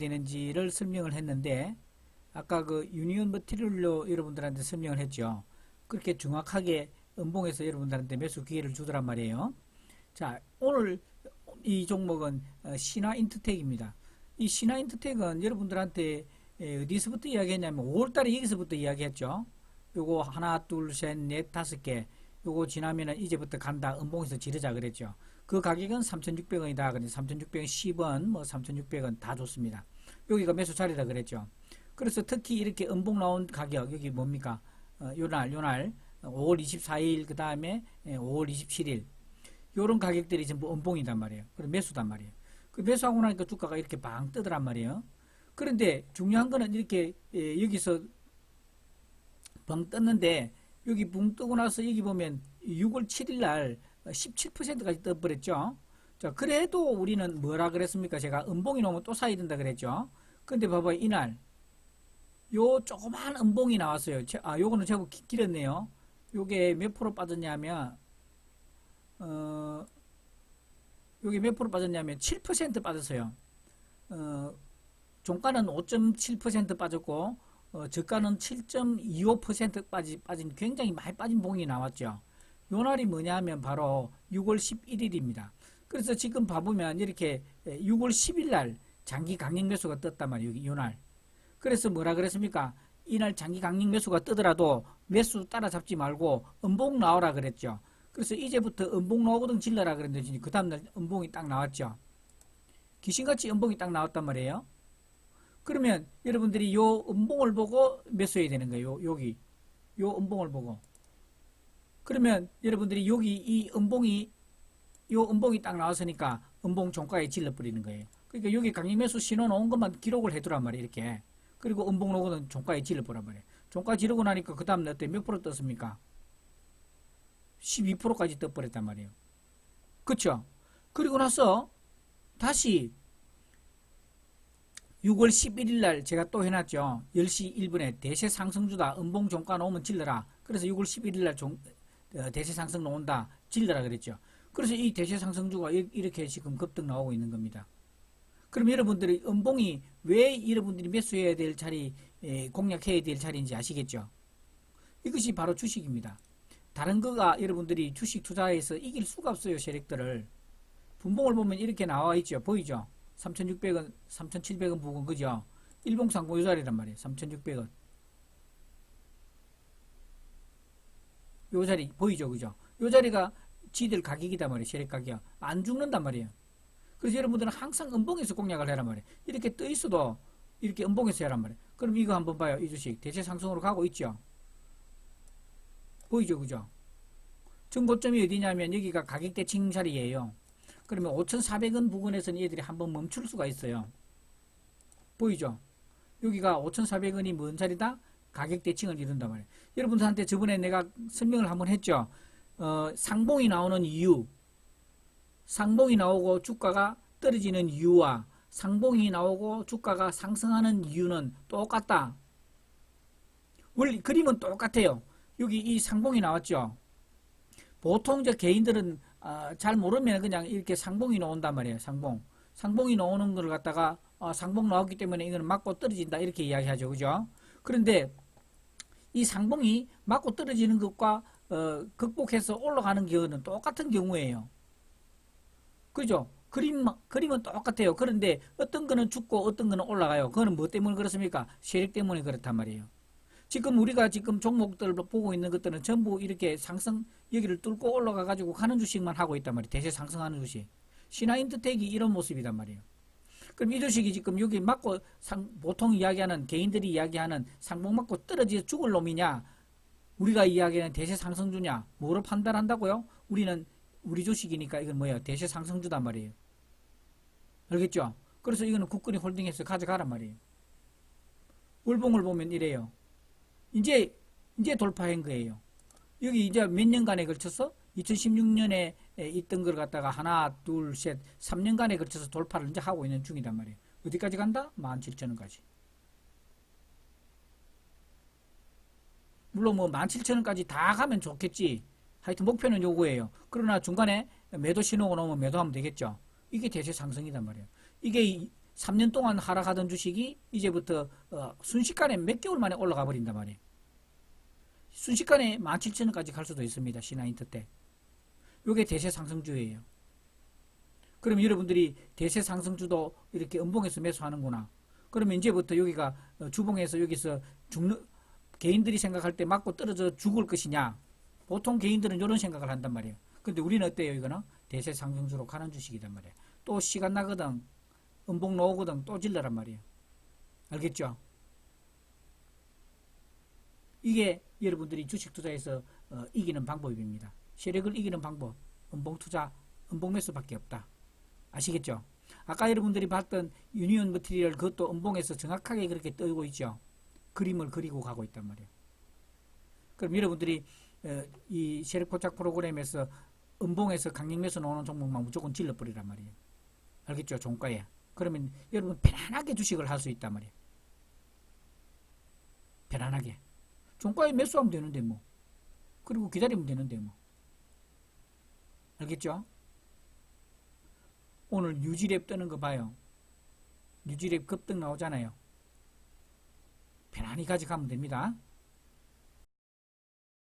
되는지를 설명을 했는데 아까 그 유니온 머티리얼로 여러분들한테 설명을 했죠. 그렇게 정확하게 음봉에서 여러분들한테 매수 기회를 주더란 말이에요. 자, 오늘 이 종목은 어, 신화 인트텍입니다. 이 신화 인트텍은 여러분들한테 에, 어디서부터 이야기했냐면 5월달에 여기서부터 이야기했죠. 요거 하나, 둘, 셋, 넷, 다섯 개. 요거 지나면은 이제부터 간다. 음봉에서 지르자 그랬죠. 그 가격은 3,600원이다. 근데 3,600원 10원, 뭐 3,600원 다 좋습니다. 여기가 매수 자리다 그랬죠. 그래서 특히 이렇게 음봉 나온 가격 여기 뭡니까? 어, 요날 요날 5월 24일 그 다음에 5월 27일 요런 가격들이 전부 음봉이단 말이에요. 그리고 매수단 말이에요. 그 매수하고 나니까 주가가 이렇게 방 뜨더란 말이에요. 그런데 중요한 거는 이렇게 예, 여기서 벙 떴는데 여기 붕 뜨고 나서 여기 보면 6월 7일 날 17%까지 떠버렸죠. 자, 그래도 우리는 뭐라 그랬습니까? 제가 음봉이 나오면 또 사야 된다 그랬죠. 근데 봐봐요. 이날 요 조그만 음봉이 나왔어요. 제- 아, 요거는 제법 기- 길었네요. 요게 몇 프로 빠졌냐면 어 요게 몇 프로 빠졌냐면 7% 빠졌어요. 어 종가는 5.7% 빠졌고 어, 저가는 7.25% 빠지, 빠진 굉장히 많이 빠진 봉이 나왔죠. 요 날이 뭐냐면 바로 6월 11일입니다. 그래서 지금 봐보면 이렇게 6월 10일 날 장기 강력 매수가 떴단 말이에요. 요 날. 그래서 뭐라 그랬습니까? 이날 장기 강력 매수가 뜨더라도 매수 따라잡지 말고 음봉 나오라 그랬죠. 그래서 이제부터 음봉 나오거든 질러라 그랬는데 그 다음날 음봉이 딱 나왔죠. 귀신같이 음봉이 딱 나왔단 말이에요. 그러면 여러분들이 요 음봉을 보고 매수해야 되는 거예요. 여기 요 음봉을 보고. 그러면 여러분들이 여기 이 음봉이 요 음봉이 딱 나왔으니까 음봉 종가에 질러 버리는 거예요. 그러니까 여기 강력 매수 신호 나온 것만 기록을 해두란 말이에요. 이렇게. 그리고 음봉 로고는 종가에 질러 보란 말이에요. 종가 지르고 나니까 그 다음 날때 몇 프로 떴습니까? 12%까지 떠버렸단 말이에요. 그쵸? 그리고 나서 다시 6월 11일 날 제가 또 해놨죠. 10시 1분에 대세 상승주다. 음봉 종가 나오면 질러라. 그래서 6월 11일 날 종, 어, 대세 상승 나온다. 질러라 그랬죠. 그래서 이 대세 상승주가 이- 이렇게 지금 급등 나오고 있는 겁니다. 그럼 여러분들이 음봉이 왜 여러분들이 매수해야 될 자리, 에, 공략해야 될 자리인지 아시겠죠? 이것이 바로 주식입니다. 다른 거가 여러분들이 주식 투자해서 이길 수가 없어요, 세력들을. 분봉을 보면 이렇게 나와 있죠. 보이죠? 3,600원, 3,700원 부근, 그죠? 일봉상고 요 자리란 말이에요. 3,600원. 요 자리, 보이죠? 그죠? 요 자리가 지들 가격이단 말이에요. 세력 가격. 안 죽는단 말이에요. 그래서 여러분들은 항상 음봉에서 공략을 해란 말이에요. 이렇게 떠 있어도 이렇게 음봉에서 해란 말이에요. 그럼 이거 한번 봐요. 이 주식. 대체 상승으로 가고 있죠? 보이죠? 그죠? 정고점이 어디냐면 여기가 가격 대 칭 자리예요. 그러면 5,400원 부근에서는 얘들이 한번 멈출 수가 있어요. 보이죠? 여기가 5,400원이 뭔 자리다? 가격 대칭을 이룬단 말이에요. 여러분들한테 저번에 내가 설명을 한번 했죠. 어, 상봉이 나오는 이유, 상봉이 나오고 주가가 떨어지는 이유와 상봉이 나오고 주가가 상승하는 이유는 똑같다. 원래 그림은 똑같아요. 여기 이 상봉이 나왔죠. 보통 저 개인들은 아, 잘 모르면 그냥 이렇게 상봉이 나온단 말이에요. 상봉. 상봉이 나오는 걸 갖다가 아, 상봉 나왔기 때문에 이거는 맞고 떨어진다 이렇게 이야기하죠. 그죠? 그런데 이 상봉이 맞고 떨어지는 것과 어, 극복해서 올라가는 경우는 똑같은 경우예요. 그죠? 그림, 그림은 똑같아요. 그런데 어떤 거는 죽고 어떤 거는 올라가요. 그거는 뭐 때문에 그렇습니까? 세력 때문에 그렇단 말이에요. 지금 우리가 지금 종목들 보고 있는 것들은 전부 이렇게 상승, 여기를 뚫고 올라가 가지고 가는 주식만 하고 있단 말이에요. 대세 상승하는 주식. 신화인트텍이 이런 모습이단 말이에요. 그럼 이 주식이 지금 여기 맞고 상, 보통 이야기하는 개인들이 이야기하는 상봉 맞고 떨어져 죽을 놈이냐? 우리가 이야기하는 대세 상승주냐? 뭐로 판단한다고요? 우리는 우리 주식이니까 이건 뭐예요? 대세 상승주단 말이에요. 알겠죠? 그래서 이거는 국권이 홀딩해서 가져가란 말이에요. 월봉을 보면 이래요. 이제 이제 돌파한 거예요. 여기 이제 몇 년간에 걸쳐서 2016년에 있던 걸 갖다가 하나, 둘, 셋, 3년간에 걸쳐서 돌파를 이제 하고 있는 중이단 말이에요. 어디까지 간다? 17,000원까지. 물론 뭐 17,000원까지 다 가면 좋겠지. 하여튼 목표는 요거예요. 그러나 중간에 매도 신호가 나오면 매도하면 되겠죠. 이게 대세 상승이단 말이에요. 이게 3년 동안 하락하던 주식이 이제부터 어, 순식간에 몇 개월 만에 올라가 버린단 말이에요. 순식간에 17,000원까지 갈 수도 있습니다. 신화인트 때. 요게 대세 상승주예요. 그럼 여러분들이 대세 상승주도 이렇게 음봉에서 매수하는구나. 그러면 이제부터 여기가 어, 주봉에서 여기서 죽는 개인들이 생각할 때 맞고 떨어져 죽을 것이냐. 보통 개인들은 이런 생각을 한단 말이에요. 근데 우리는 어때요? 이거는 대세 상승주로 가는 주식이단 말이에요. 또 시간 나거든. 음봉 나오거든. 또 질러란 말이에요. 알겠죠? 이게 여러분들이 주식 투자에서 어, 이기는 방법입니다. 세력을 이기는 방법, 음봉 투자, 음봉 매수밖에 없다. 아시겠죠? 아까 여러분들이 봤던 유니온 머티리얼 그것도 음봉에서 정확하게 그렇게 뜨고 있죠. 그림을 그리고 가고 있단 말이에요. 그럼 여러분들이 어, 이 세력 포착 프로그램에서 음봉에서 강력 매수 나오는 종목만 무조건 질러버리란 말이에요. 알겠죠? 종가에. 그러면 여러분 편안하게 주식을 할 수 있단 말이에요. 편안하게. 종가에 매수하면 되는데 뭐. 그리고 기다리면 되는데 뭐. 알겠죠? 오늘 뉴지랩 뜨는 거 봐요. 뉴지랩 급등 나오잖아요. 편안히 가져가면 됩니다.